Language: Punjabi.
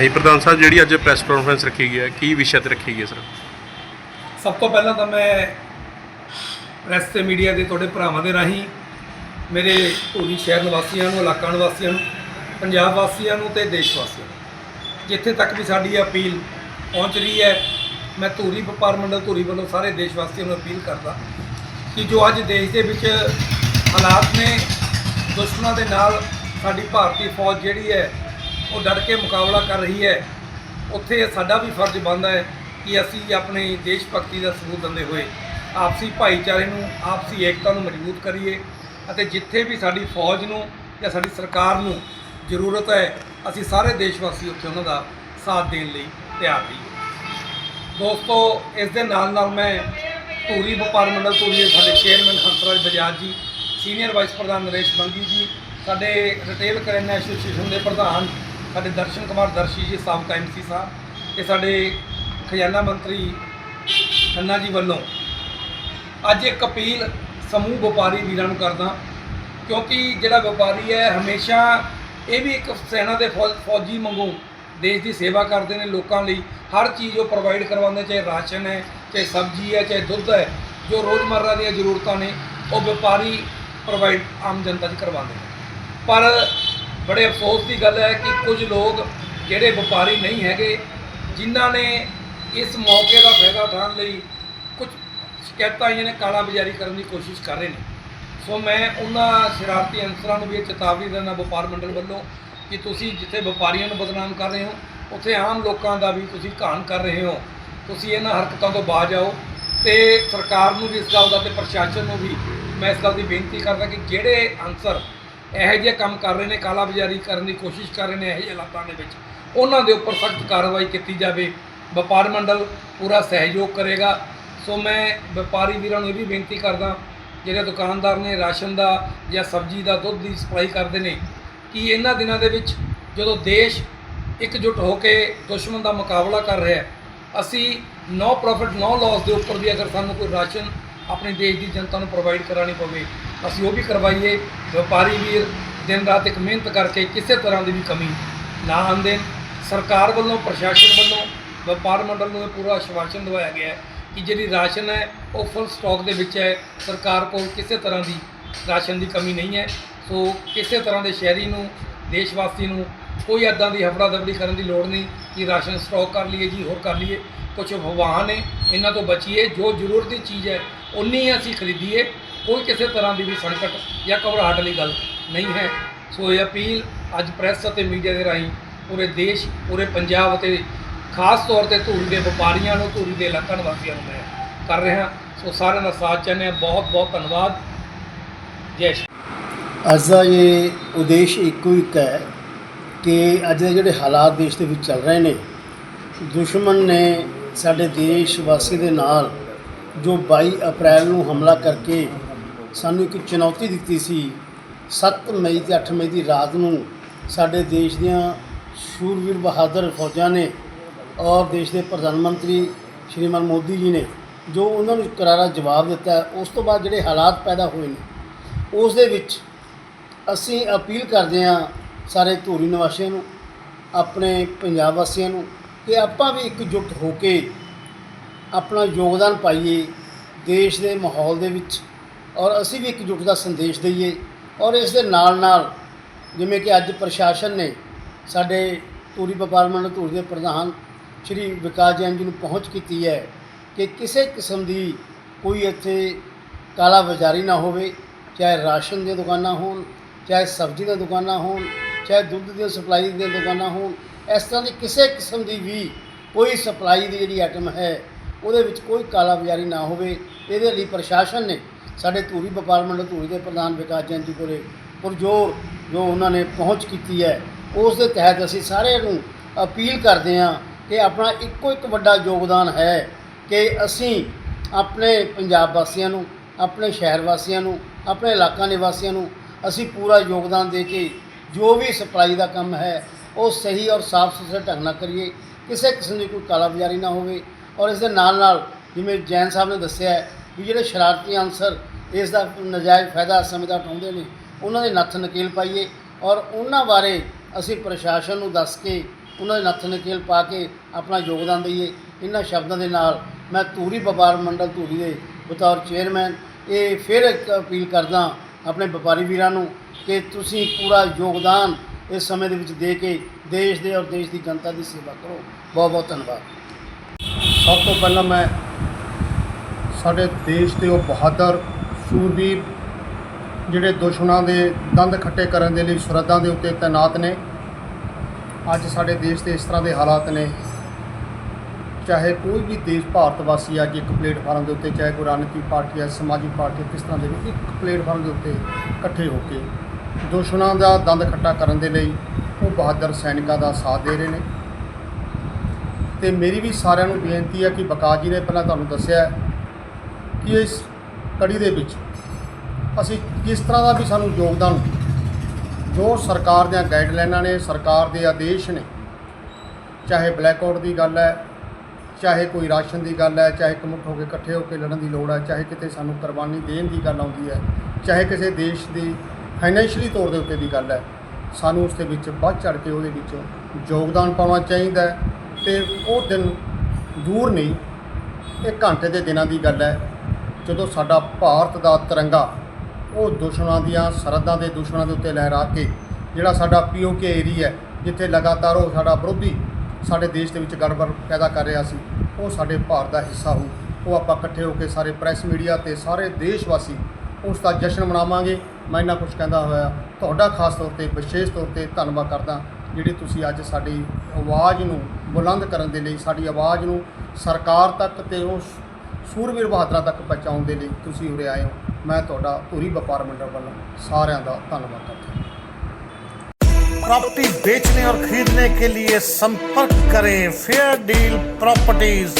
ਹਾਂਜੀ ਪ੍ਰਧਾਨ ਸਾਹਿਬ, ਜਿਹੜੀ ਅੱਜ ਪ੍ਰੈਸ ਕਾਨਫਰੰਸ ਰੱਖੀ ਗਈ ਹੈ, ਕੀ ਵਿਸ਼ੇ ਤੇ ਰੱਖੀ ਗਈ ਹੈ ਸਰ? ਸਭ ਤੋਂ ਪਹਿਲਾਂ ਤਾਂ ਮੈਂ ਪ੍ਰੈਸ ਤੇ ਮੀਡੀਆ ਦੇ ਤੁਹਾਡੇ ਭਰਾਵਾਂ ਦੇ ਰਾਹੀਂ ਮੇਰੇ ਧੂਰੀ ਸ਼ਹਿਰ ਨਿਵਾਸੀਆਂ ਨੂੰ, ਇਲਾਕਾ ਨਿਵਾਸੀਆਂ ਨੂੰ, ਪੰਜਾਬ ਵਾਸੀਆਂ ਨੂੰ ਤੇ ਦੇਸ਼ ਵਾਸੀਆਂ ਨੂੰ, ਜਿੱਥੇ ਤੱਕ ਵੀ ਸਾਡੀ ਇਹ ਅਪੀਲ ਪਹੁੰਚ ਰਹੀ ਹੈ, ਮੈਂ ਧੂਰੀ ਵਪਾਰ ਮੰਡਲ, ਧੂਰੀ ਵੱਲੋਂ ਸਾਰੇ ਦੇਸ਼ ਵਾਸੀਆਂ ਨੂੰ ਅਪੀਲ ਕਰਦਾ ਕਿ ਜੋ ਅੱਜ ਦੇਸ਼ ਦੇ ਵਿੱਚ ਹਾਲਾਤ ਨੇ, ਦੁਸ਼ਮਣਾਂ ਦੇ ਨਾਲ ਸਾਡੀ ਭਾਰਤੀ ਫੌਜ ਜਿਹੜੀ ਹੈ ਉਹ ਡਟ ਕੇ ਮੁਕਾਬਲਾ ਕਰ ਰਹੀ ਹੈ। ਉੱਥੇ ਸਾਡਾ ਵੀ ਫਰਜ਼ ਬਣਦਾ ਹੈ ਕਿ ਅਸੀਂ ਆਪਣੇ ਦੇਸ਼ ਭਗਤੀ ਦਾ ਸਬੂਤ ਦਿੰਦੇ ਹੋਏ ਆਪਸੀ ਭਾਈਚਾਰੇ ਨੂੰ, ਆਪਸੀ ਏਕਤਾ ਨੂੰ ਮਜ਼ਬੂਤ ਕਰੀਏ ਅਤੇ ਜਿੱਥੇ ਵੀ ਸਾਡੀ ਫੌਜ ਨੂੰ ਜਾਂ ਸਾਡੀ ਸਰਕਾਰ ਨੂੰ ਜ਼ਰੂਰਤ ਹੈ, ਅਸੀਂ ਸਾਰੇ ਦੇਸ਼ ਵਾਸੀ ਉੱਥੇ ਉਹਨਾਂ ਦਾ ਸਾਥ ਦੇਣ ਲਈ ਤਿਆਰ ਰਹੀਏ। ਦੋਸਤੋ, ਇਸ ਦੇ ਨਾਲ ਨਾਲ ਮੈਂ ਧੂਰੀ ਵਪਾਰ ਮੰਡਲ ਧੂਰੀ ਦੇ ਸਾਡੇ ਚੇਅਰਮੈਨ ਹੰਸਰਾਜ ਬਜਾਜ ਜੀ, ਸੀਨੀਅਰ ਵਾਈਸ ਪ੍ਰਧਾਨ ਨਰੇਸ਼ ਮੰਗੀ ਜੀ, ਸਾਡੇ ਰਿਟੇਲ ਕਰਿਆਨਾ ਐਸੋਸੀਏਸ਼ਨ ਦੇ ਪ੍ਰਧਾਨ ਸਾਡੇ ਦਰਸ਼ਨ ਕੁਮਾਰ ਦਰਸ਼ੀ ਜੀ, ਸਾਬਕਾ ਐਮਸੀ ਸਾਹਿਬ, ਤੇ ਸਾਡੇ ਖਜ਼ਾਨਾ ਮੰਤਰੀ ਖੰਨਾ ਜੀ ਵੱਲੋਂ ਅੱਜ ਇੱਕ ਅਪੀਲ ਸਮੂਹ ਵਪਾਰੀ ਵੀਰਾਂ ਨੂੰ ਕਰਦਾ ਕਿਉਂਕਿ ਜਿਹੜਾ ਵਪਾਰੀ ਹੈ, ਹਮੇਸ਼ਾ ਇਹ ਵੀ ਇੱਕ ਸੈਨਾ ਦੇ ਫੌਜ- ਫੌਜੀ ਵਾਂਗੂ ਦੇਸ਼ ਦੀ ਸੇਵਾ ਕਰਦੇ ਨੇ ਲੋਕਾਂ ਲਈ। ਹਰ ਚੀਜ਼ ਉਹ ਪ੍ਰੋਵਾਈਡ ਕਰਵਾਉਂਦੇ ਚਾਹੇ ਰਾਸ਼ਨ ਹੈ, ਚਾਹੇ ਸਬਜ਼ੀ ਹੈ, ਚਾਹੇ ਦੁੱਧ ਹੈ, ਜੋ ਰੋਜ਼ਮਰਰਾ ਦੀਆਂ ਜ਼ਰੂਰਤਾਂ ਨੇ, ਉਹ ਵਪਾਰੀ ਪ੍ਰੋਵਾਈਡ ਆਮ ਜਨਤਾ 'ਚ ਕਰਵਾਉਂਦੇ ਨੇ। ਪਰ ਬੜੇ ਅਫਸੋਸ ਦੀ ਗੱਲ ਹੈ ਕਿ ਕੁਝ ਲੋਕ ਜਿਹੜੇ ਵਪਾਰੀ ਨਹੀਂ ਹੈਗੇ, ਜਿਨ੍ਹਾਂ ਨੇ ਇਸ ਮੌਕੇ ਦਾ ਫਾਇਦਾ ਉਠਾਉਣ ਲਈ ਕੁਝ ਸ਼ਿਕਾਇਤਾਂ ਆਈਆਂ ਨੇ, ਕਾਲਾ ਬਾਜ਼ਾਰੀ ਕਰਨ ਦੀ ਕੋਸ਼ਿਸ਼ ਕਰ ਰਹੇ ਨੇ। ਸੋ ਮੈਂ ਉਹਨਾਂ ਸ਼ਰਾਰਤੀ ਅਨਸਰਾਂ ਨੂੰ ਵੀ ਇਹ ਚੇਤਾਵਨੀ ਦਿੰਦਾ, ਵਪਾਰ ਮੰਡਲ ਵੱਲੋਂ ਕਿ ਤੁਸੀਂ ਜਿੱਥੇ ਵਪਾਰੀਆਂ ਨੂੰ ਬਦਨਾਮ ਕਰ ਰਹੇ ਹੋ, ਉੱਥੇ ਆਮ ਲੋਕਾਂ ਦਾ ਵੀ ਤੁਸੀਂ ਘਾਣ ਕਰ ਰਹੇ ਹੋ। ਤੁਸੀਂ ਇਹਨਾਂ ਹਰਕਤਾਂ ਤੋਂ ਬਾਜ ਆਓ ਤੇ ਸਰਕਾਰ ਨੂੰ ਵੀ ਇਸ ਗੱਲ ਦਾ ਤੇ ਪ੍ਰਸ਼ਾਸਨ ਨੂੰ ਵੀ ਮੈਂ ਇਸ ਗੱਲ ਦੀ ਬੇਨਤੀ ਕਰਦਾ ਕਿ ਜਿਹੜੇ ਅਨਸਰ ਇਹੋ ਜਿਹੇ ਕੰਮ ਕਰ ਰਹੇ ਨੇ ਕਾਲਾ ਬਾਜ਼ਾਰੀ ਕਰਨ ਦੀ ਕੋਸ਼ਿਸ਼ ਕਰ ਰਹੇ ਨੇ ਇਹੋ ਜਿਹੇ ਹਾਲਾਤਾਂ ਦੇ ਵਿੱਚ। ਉਹਨਾਂ ਦੇ ਉੱਪਰ ਸਖਤ ਕਾਰਵਾਈ ਕੀਤੀ ਜਾਵੇ। ਵਪਾਰ ਮੰਡਲ ਪੂਰਾ ਸਹਿਯੋਗ ਕਰੇਗਾ। ਸੋ ਮੈਂ ਵਪਾਰੀ ਵੀਰਾਂ ਨੂੰ ਇਹ ਵੀ ਬੇਨਤੀ ਕਰਦਾ, ਜਿਹੜੇ ਦੁਕਾਨਦਾਰ ਨੇ ਰਾਸ਼ਨ ਦਾ ਜਾਂ ਸਬਜ਼ੀ ਦਾ ਦੁੱਧ ਦੀ ਸਪਲਾਈ ਕਰਦੇ ਨੇ, ਕਿ ਇਹਨਾਂ ਦਿਨਾਂ ਦੇ ਵਿੱਚ ਜਦੋਂ ਦੇਸ਼ ਇਕਜੁੱਟ ਹੋ ਕੇ ਦੁਸ਼ਮਣ ਦਾ ਮੁਕਾਬਲਾ ਕਰ ਰਿਹਾ ਹੈ, ਅਸੀਂ ਨੋ ਪ੍ਰੋਫਿਟ ਨੋ ਲਾਸ ਦੇ ਉੱਪਰ ਵੀ ਅਗਰ ਸਾਨੂੰ ਕੋਈ ਰਾਸ਼ਨ ਆਪਣੇ ਦੇਸ਼ ਦੀ ਜਨਤਾ ਨੂੰ ਪ੍ਰੋਵਾਈਡ ਕਰਾਣੀ ਪਵੇ। ਅਸੀਂ ਉਹ ਵੀ ਕਰਵਾਈਏ। ਵਪਾਰੀ ਵੀਰ ਦਿਨ ਰਾਤ ਇੱਕ ਮਿਹਨਤ ਕਰਕੇ ਕਿਸੇ ਤਰ੍ਹਾਂ ਦੀ ਵੀ ਕਮੀ ਨਾ ਆਉਣ ਸਰਕਾਰ ਵੱਲੋਂ, ਪ੍ਰਸ਼ਾਸਨ ਵੱਲੋਂ, ਵਪਾਰ ਮੰਡਲ ਨੂੰ ਇਹ ਪੂਰਾ ਆਸ਼ਵਾਸਨ ਦਵਾਇਆ ਗਿਆ ਕਿ ਜਿਹੜੀ ਰਾਸ਼ਨ ਹੈ, ਉਹ ਫੁੱਲ ਸਟਾਕ ਦੇ ਵਿੱਚ ਹੈ। ਸਰਕਾਰ ਕੋਲ ਕਿਸੇ ਤਰ੍ਹਾਂ ਦੀ ਰਾਸ਼ਨ ਦੀ ਕਮੀ ਨਹੀਂ ਹੈ। ਸੋ ਕਿਸੇ ਤਰ੍ਹਾਂ ਦੇ ਸ਼ਹਿਰੀ ਨੂੰ ਦੇਸ਼ ਵਾਸੀ ਨੂੰ ਕੋਈ ਐਦਾਂ ਦੀ ਹਫੜਾ ਦਫੜੀ ਕਰਨ ਦੀ ਲੋੜ ਨਹੀਂ ਕਿ ਰਾਸ਼ਨ ਸਟਾਕ ਕਰ ਲਈਏ ਜੀ, ਹੋਰ ਕਰ ਲਈਏ। ਕੁਝ ਅਫਵਾਹਾਂ ਨੇ, ਇਹਨਾਂ ਤੋਂ ਬਚੀਏ। ਜੋ ਜ਼ਰੂਰਤ ਦੀ ਚੀਜ਼ ਹੈ ਉਨੀ ਅਸੀਂ ਖਰੀਦੀਏ। ਕੋਈ ਕਿਸੇ ਤਰ੍ਹਾਂ ਦੀ ਵੀ ਸੰਕਟ ਜਾਂ ਘਬਰਾਹਟ ਵਾਲੀ ਗੱਲ ਨਹੀਂ ਹੈ। ਸੋ ਇਹ ਅਪੀਲ ਅੱਜ ਪ੍ਰੈਸ ਅਤੇ ਮੀਡੀਆ ਦੇ ਰਾਹੀਂ ਪੂਰੇ ਦੇਸ਼, ਪੂਰੇ ਪੰਜਾਬ ਅਤੇ ਖਾਸ ਤੌਰ ਤੇ ਧੂਰੀ ਦੇ ਵਪਾਰੀਆਂ ਨੂੰ, ਧੂਰੀ ਦੇ ਇਲਾਕਾ ਨਿਵਾਸੀਆਂ ਨੂੰ ਮੈਂ ਕਰ ਰਿਹਾ। ਸੋ ਸਾਰਿਆਂ ਦਾ ਸਾਥ ਚਾਹੁੰਦੇ ਹਾਂ। ਬਹੁਤ ਬਹੁਤ ਧੰਨਵਾਦ। ਜੈ ਸ਼੍ਰੀ ਅੱਜ ਦਾ ਇਹ ਉਦੇਸ਼ ਇੱਕੋ ਇੱਕ ਹੈ ਕਿ ਅੱਜ ਦੇ ਜਿਹੜੇ ਹਾਲਾਤ ਦੇਸ਼ ਦੇ ਵਿੱਚ ਚੱਲ ਰਹੇ ਨੇ, ਦੁਸ਼ਮਣ ਨੇ ਸਾਡੇ ਦੇਸ਼ ਵਾਸੀ ਦੇ ਨਾਲ ਜੋ 22 ਅਪ੍ਰੈਲ ਨੂੰ ਹਮਲਾ ਕਰਕੇ ਸਾਨੂੰ ਇੱਕ ਚੁਣੌਤੀ ਦਿੱਤੀ ਸੀ 7 ਮਈ ਤੇ 8 ਮਈ ਦੀ ਰਾਤ ਨੂੰ ਸਾਡੇ ਦੇਸ਼ ਦੀਆਂ ਸ਼ੂਰਵੀਰ ਬਹਾਦਰ ਫੌਜਾਂ ਨੇ ਔਰ ਦੇਸ਼ ਦੇ ਪ੍ਰਧਾਨ ਮੰਤਰੀ ਸ਼੍ਰੀਮਾਨ ਮੋਦੀ ਜੀ ਨੇ ਜੋ ਉਹਨਾਂ ਨੂੰ ਕਰਾਰਾ ਜਵਾਬ ਦਿੱਤਾ, ਉਸ ਤੋਂ ਬਾਅਦ ਜਿਹੜੇ ਹਾਲਾਤ ਪੈਦਾ ਹੋਏ ਨੇ, ਉਸ ਦੇ ਵਿੱਚ ਅਸੀਂ ਅਪੀਲ ਕਰਦੇ ਹਾਂ ਸਾਰੇ ਧੂਰੀ ਨਿਵਾਸੀਆਂ ਨੂੰ, ਆਪਣੇ ਪੰਜਾਬ ਵਾਸੀਆਂ ਨੂੰ ਕਿ ਆਪਾਂ ਵੀ ਇਕਜੁੱਟ ਹੋ ਕੇ ਆਪਣਾ ਯੋਗਦਾਨ ਪਾਈਏ ਦੇਸ਼ ਦੇ ਮਾਹੌਲ ਦੇ ਵਿੱਚ ਔਰ ਅਸੀਂ ਵੀ ਇਕਜੁੱਟ ਦਾ ਸੰਦੇਸ਼ ਦਈਏ ਔਰ ਇਸ ਦੇ ਨਾਲ ਨਾਲ ਜਿਵੇਂ ਕਿ ਅੱਜ ਪ੍ਰਸ਼ਾਸਨ ਨੇ ਸਾਡੇ ਧੂਰੀ ਵਪਾਰ ਮੰਡਲ, ਧੂਰੀ ਦੇ ਪ੍ਰਧਾਨ ਸ਼੍ਰੀ ਵਿਕਾਸ ਜੈਨ ਜੀ ਨੂੰ ਪਹੁੰਚ ਕੀਤੀ ਹੈ ਕਿ ਕਿਸੇ ਕਿਸਮ ਦੀ ਕੋਈ ਇੱਥੇ ਕਾਲਾ ਬਾਜ਼ਾਰੀ ਨਾ ਹੋਵੇ, ਚਾਹੇ ਰਾਸ਼ਨ ਦੀਆਂ ਦੁਕਾਨਾਂ ਹੋਣ, ਚਾਹੇ ਸਬਜ਼ੀ ਦੀਆਂ ਦੁਕਾਨਾਂ ਹੋਣ ਚਾਹੇ ਦੁੱਧ ਦੀਆਂ ਸਪਲਾਈ ਦੀਆਂ ਦੁਕਾਨਾਂ ਹੋਣ, ਇਸ ਤਰ੍ਹਾਂ ਦੀ ਕਿਸੇ ਕਿਸਮ ਦੀ ਵੀ ਕੋਈ ਸਪਲਾਈ ਦੀ ਜਿਹੜੀ ਆਈਟਮ ਹੈ, ਉਹਦੇ ਵਿੱਚ ਕੋਈ ਕਾਲਾ ਬਾਜ਼ਾਰੀ ਨਾ ਹੋਵੇ। ਇਹਦੇ ਲਈ ਪ੍ਰਸ਼ਾਸਨ ਨੇ ਸਾਡੇ ਧੂਰੀ ਵਪਾਰ ਮੰਡਲ, ਧੂਰੀ ਦੇ ਪ੍ਰਧਾਨ ਵਿਕਾਸ ਜੈਨ ਜੀ ਕੋਲੇ ਪੁਰਜੋਰ ਜੋ ਉਹਨਾਂ ਨੇ ਪਹੁੰਚ ਕੀਤੀ ਹੈ, ਉਸ ਦੇ ਤਹਿਤ ਅਸੀਂ ਸਾਰਿਆਂ ਨੂੰ ਅਪੀਲ ਕਰਦੇ ਹਾਂ ਕਿ ਆਪਣਾ ਇੱਕੋ ਇੱਕ ਵੱਡਾ ਯੋਗਦਾਨ ਹੈ ਕਿ ਅਸੀਂ ਆਪਣੇ ਪੰਜਾਬ ਵਾਸੀਆਂ ਨੂੰ, ਆਪਣੇ ਸ਼ਹਿਰ ਵਾਸੀਆਂ ਨੂੰ, ਆਪਣੇ ਇਲਾਕਾ ਨਿਵਾਸੀਆਂ ਨੂੰ ਅਸੀਂ ਪੂਰਾ ਯੋਗਦਾਨ ਦੇ ਕੇ ਜੋ ਵੀ ਸਪਲਾਈ ਦਾ ਕੰਮ ਹੈ, ਉਹ ਸਹੀ ਔਰ ਸਾਫ਼ ਸੁਥਰੇ ਢੰਗ ਨਾਲ ਕਰੀਏ। ਕਿਸੇ ਕਿਸਮ ਦੀ ਕੋਈ ਕਾਲਾਬਾਜ਼ਾਰੀ ਨਾ ਹੋਵੇ। ਔਰ ਇਸ ਦੇ ਨਾਲ ਨਾਲ ਜਿਵੇਂ ਜੈਨ ਸਾਹਿਬ ਨੇ ਦੱਸਿਆ ਹੈ ਵੀ ਜਿਹੜੇ ਸ਼ਰਾਰਤੀ ਅਨਸਰ ਇਸ ਦਾ ਨਜਾਇਜ਼ ਫਾਇਦਾ ਸਮੇਂ ਦਾ ਉਠਾਉਂਦੇ ਨੇ, ਉਹਨਾਂ ਦੇ ਨੱਥ ਨਕੇਲ ਪਾਈਏ। ਔਰ ਉਹਨਾਂ ਬਾਰੇ ਅਸੀਂ ਪ੍ਰਸ਼ਾਸਨ ਨੂੰ ਦੱਸ ਕੇ ਉਹਨਾਂ ਦੇ ਨੱਥ ਨਕੇਲ ਪਾ ਕੇ ਆਪਣਾ ਯੋਗਦਾਨ ਦਈਏ। ਇਹਨਾਂ ਸ਼ਬਦਾਂ ਦੇ ਨਾਲ ਮੈਂ ਧੂਰੀ ਵਪਾਰ ਮੰਡਲ ਧੂਰੀ ਦੇ ਬਤੌਰ ਚੇਅਰਮੈਨ, ਇਹ ਫਿਰ ਇੱਕ ਅਪੀਲ ਕਰਦਾ ਆਪਣੇ ਵਪਾਰੀ ਵੀਰਾਂ ਨੂੰ ਕਿ ਤੁਸੀਂ ਪੂਰਾ ਯੋਗਦਾਨ ਇਸ ਸਮੇਂ ਦੇ ਵਿੱਚ ਦੇ ਕੇ ਦੇਸ਼ ਦੇ ਔਰ ਦੇਸ਼ ਦੀ ਜਨਤਾ ਦੀ ਸੇਵਾ ਕਰੋ। ਬਹੁਤ ਬਹੁਤ ਧੰਨਵਾਦ। ਸਭ ਤੋਂ ਪਹਿਲਾਂ ਮੈਂ ਸਾਡੇ ਦੇਸ਼ ਦੇ ਉਹ ਬਹਾਦਰ ਸੂਰਬੀਰ ਜਿਹੜੇ ਦੁਸ਼ਮਣਾਂ ਦੇ ਦੰਦ ਖੱਟੇ ਕਰਨ ਦੇ ਲਈ ਸਰਹੱਦਾਂ ਦੇ ਉੱਤੇ ਤੈਨਾਤ ਨੇ ਅੱਜ ਸਾਡੇ ਦੇਸ਼ ਦੇ ਇਸ ਤਰ੍ਹਾਂ ਦੇ ਹਾਲਾਤ ਨੇ ਚਾਹੇ ਕੋਈ ਵੀ ਦੇਸ਼ ਭਾਰਤ ਵਾਸੀ ਅੱਜ ਇੱਕ ਪਲੇਟਫਾਰਮ ਦੇ ਉੱਤੇ ਚਾਹੇ ਕੋਈ ਰਾਜਨੀਤਿਕ ਪਾਰਟੀ ਹੈ ਸਮਾਜਿਕ ਪਾਰਟੀ ਹੈ, ਕਿਸ ਤਰ੍ਹਾਂ ਦੇ ਵੀ ਇੱਕ ਪਲੇਟਫਾਰਮ ਦੇ ਉੱਤੇ ਇਕੱਠੇ ਹੋ ਕੇ ਦੁਸ਼ਮਣਾਂ ਦਾ ਦੰਦ ਖੱਟਾ ਕਰਨ ਦੇ ਲਈ ਉਹ ਬਹਾਦਰ ਸੈਨਿਕਾਂ ਦਾ ਸਾਥ ਦੇ ਰਹੇ ਨੇ। ਤੇ ਮੇਰੀ ਵੀ ਸਾਰਿਆਂ ਨੂੰ ਬੇਨਤੀ ਹੈ ਕਿ ਬਕਾਜ ਜੀ ਨੇ ਪਹਿਲਾਂ ਤੁਹਾਨੂੰ ਦੱਸਿਆ ਕਿ ਇਸ ਕੜੀ ਦੇ ਵਿੱਚ ਅਸੀਂ ਕਿਸ ਤਰ੍ਹਾਂ ਦਾ ਵੀ ਸਾਨੂੰ ਯੋਗਦਾਨ ਜੋ ਸਰਕਾਰ ਦੀਆਂ ਗਾਈਡਲਾਈਨਾਂ ਨੇ, ਸਰਕਾਰ ਦੇ ਆਦੇਸ਼ ਨੇ, ਚਾਹੇ ਬਲੈਕਆਊਟ ਦੀ ਗੱਲ ਹੈ, ਚਾਹੇ ਕੋਈ ਰਾਸ਼ਨ ਦੀ ਗੱਲ ਹੈ, ਚਾਹੇ ਇਕਮੁੱਠ ਹੋ ਕੇ ਇਕੱਠੇ ਹੋ ਕੇ ਲੜਨ ਦੀ ਲੋੜ ਹੈ, ਚਾਹੇ ਕਿਤੇ ਸਾਨੂੰ ਕੁਰਬਾਨੀ ਦੇਣ ਦੀ ਗੱਲ ਆਉਂਦੀ ਹੈ, ਚਾਹੇ ਕਿਸੇ ਦੇਸ਼ ਦੀ ਫਾਈਨੈਂਸ਼ੀਅਲੀ ਤੌਰ ਦੇ ਉੱਤੇ ਦੀ ਗੱਲ ਹੈ, ਸਾਨੂੰ ਉਸ ਦੇ ਵਿੱਚ ਵੱਧ ਚੜ ਕੇ ਉਹਦੇ ਵਿੱਚ ਯੋਗਦਾਨ ਪਾਉਣਾ ਚਾਹੀਦਾ ਹੈ ਤੇ ਉਹ ਦਿਨ ਦੂਰ ਨਹੀਂ, ਇਹ ਘੰਟੇ ਦੇ ਦਿਨਾਂ ਦੀ ਗੱਲ ਹੈ। ਜਦੋਂ ਸਾਡਾ ਭਾਰਤ ਦਾ ਤਿਰੰਗਾ, ਉਹ ਦੁਸ਼ਮਣਾਂ ਦੀਆਂ ਸਰਹੱਦਾਂ ਦੇ ਦੁਸ਼ਮਣਾਂ ਦੇ ਉੱਤੇ ਲਹਿਰਾ ਕੇ, ਜਿਹੜਾ ਸਾਡਾ ਪੀਓਕੇ ਏਰੀਆ ਹੈ, ਜਿੱਥੇ ਲਗਾਤਾਰ ਉਹ ਸਾਡਾ ਵਿਰੋਧੀ ਸਾਡੇ ਦੇਸ਼ ਦੇ ਵਿੱਚ ਗੜਬੜ ਪੈਦਾ ਕਰ ਰਿਹਾ ਸੀ, ਉਹ ਸਾਡੇ ਭਾਰਤ ਦਾ ਹਿੱਸਾ ਹੋ ਉਹ ਆਪਾਂ ਇਕੱਠੇ ਹੋ ਕੇ ਸਾਰੇ ਪ੍ਰੈਸ ਮੀਡੀਆ ਤੇ ਸਾਰੇ ਦੇਸ਼ ਵਾਸੀ ਉਸ ਦਾ ਜਸ਼ਨ ਮਨਾਵਾਂਗੇ। ਮੈਂ ਇੰਨਾ ਕੁਝ ਕਹਿੰਦਾ ਹੋਇਆ ਤੁਹਾਡਾ ਖਾਸ ਤੌਰ ਤੇ ਵਿਸ਼ੇਸ਼ ਤੌਰ ਤੇ ਧੰਨਵਾਦ ਕਰਦਾ ਜਿਹੜੀ ਤੁਸੀਂ ਅੱਜ ਸਾਡੀ ਆਵਾਜ਼ ਨੂੰ ਬੁਲੰਦ ਕਰਨ ਦੇ ਲਈ ਸਾਡੀ ਆਵਾਜ਼ ਨੂੰ ਸਰਕਾਰ ਤੱਕ ਤੇ ਉਸ ਸੂਰਵੀਰ ਬਹਾਦਰਾਂ ਤੱਕ ਪਹੁੰਚਾਉਣ ਦੇ ਲਈ ਤੁਸੀਂ ਉਰੇ ਆਏ ਹੋ ਮੈਂ ਤੁਹਾਡਾ ਧੂਰੀ ਵਪਾਰ ਮੰਡਲ ਵੱਲੋਂ ਸਾਰਿਆਂ ਦਾ ਧੰਨਵਾਦ ਕਰਦਾ ਹਾਂ प्रॉपर्टी बेचने और खरीदने के लिए संपर्क करें फेयर डील प्रॉपर्टीज